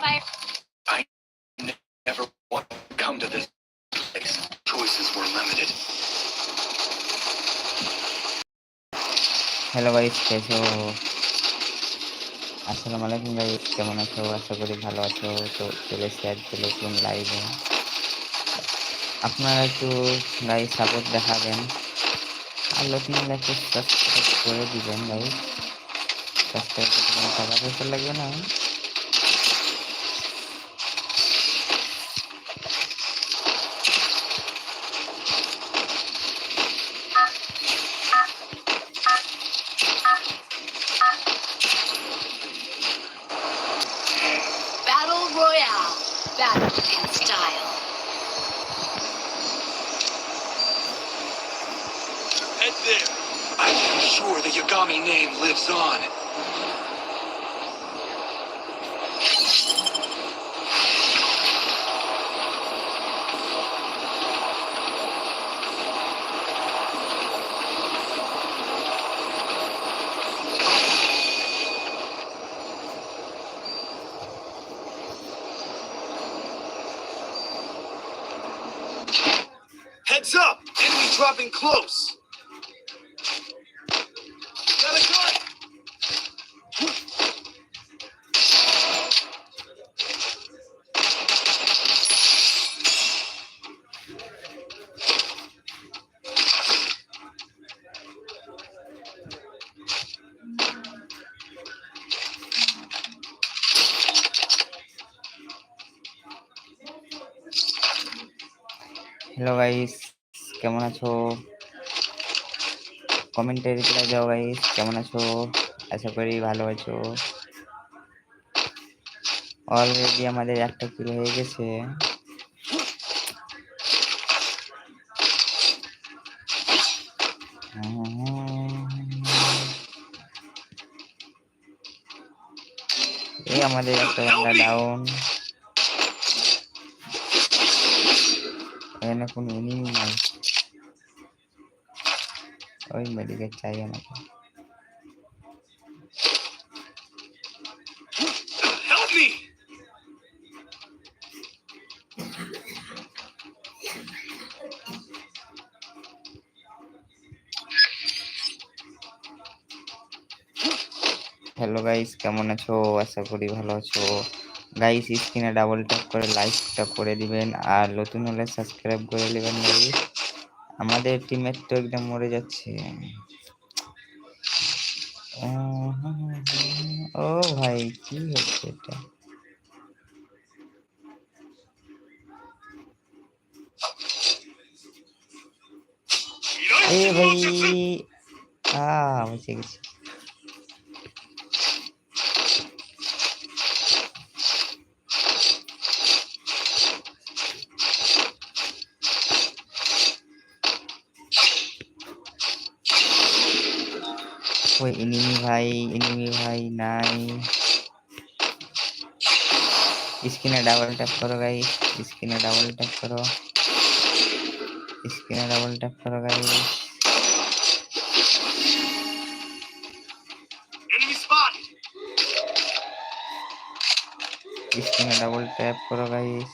Fire. never want to come to this place. Choices were limited. Hello guys কেছো আসসালামু আলাইকুম guys কেমন আছো? আশা করি ভালো আছো। তো চলে এসেছি আজকে নতুন লাইভে আপনারা একটু গাইস সাপোর্ট দেখাবেন। আর নতুন একটু সাবস্ক্রাইব করে দিবেন গাইস সাবস্ক্রাইব করতে কোনো টাকা পয়সা লাগবে না। Battle in style. Head there. I am sure the Yagami name lives on. Heads up! Enemy dropping close! Got a gun! hello guys কেমন আছো কমেন্টে রিপ্লাই দাও গাইস কেমন আছো আশা করি ভালো আছো অলরেডি আমাদের একটা কিলো হয়ে গেছে এই আমাদের একটা বান্দা ডাউন এখানে কোনো এনিমি নাই ওই মেডিকেল চাই আমাকে Help me! হ্যালো গাইস কেমন আছো আশা করি ভালো আছো Guys স্ক্রিনে ডাবল ট্যাপ করে লাইকটা করে দিবেন আর নতুন হলে সাবস্ক্রাইব করে নেবেন গাইস আমাদের টিমের তো একদম মরে যাচ্ছে। ও ভাই, কি হচ্ছে এটা? এ ভাই আ বেঁচে গেছি। ওই এনিমি ভাই এনিমি ভাই নাই স্ক্রিনে ডাবল ট্যাপ করো গাইস স্ক্রিনে ডাবল ট্যাপ করো স্ক্রিনে ডাবল ট্যাপ করো গাইস Enemy spotted! স্ক্রিনে ডাবল ট্যাপ করো গাইস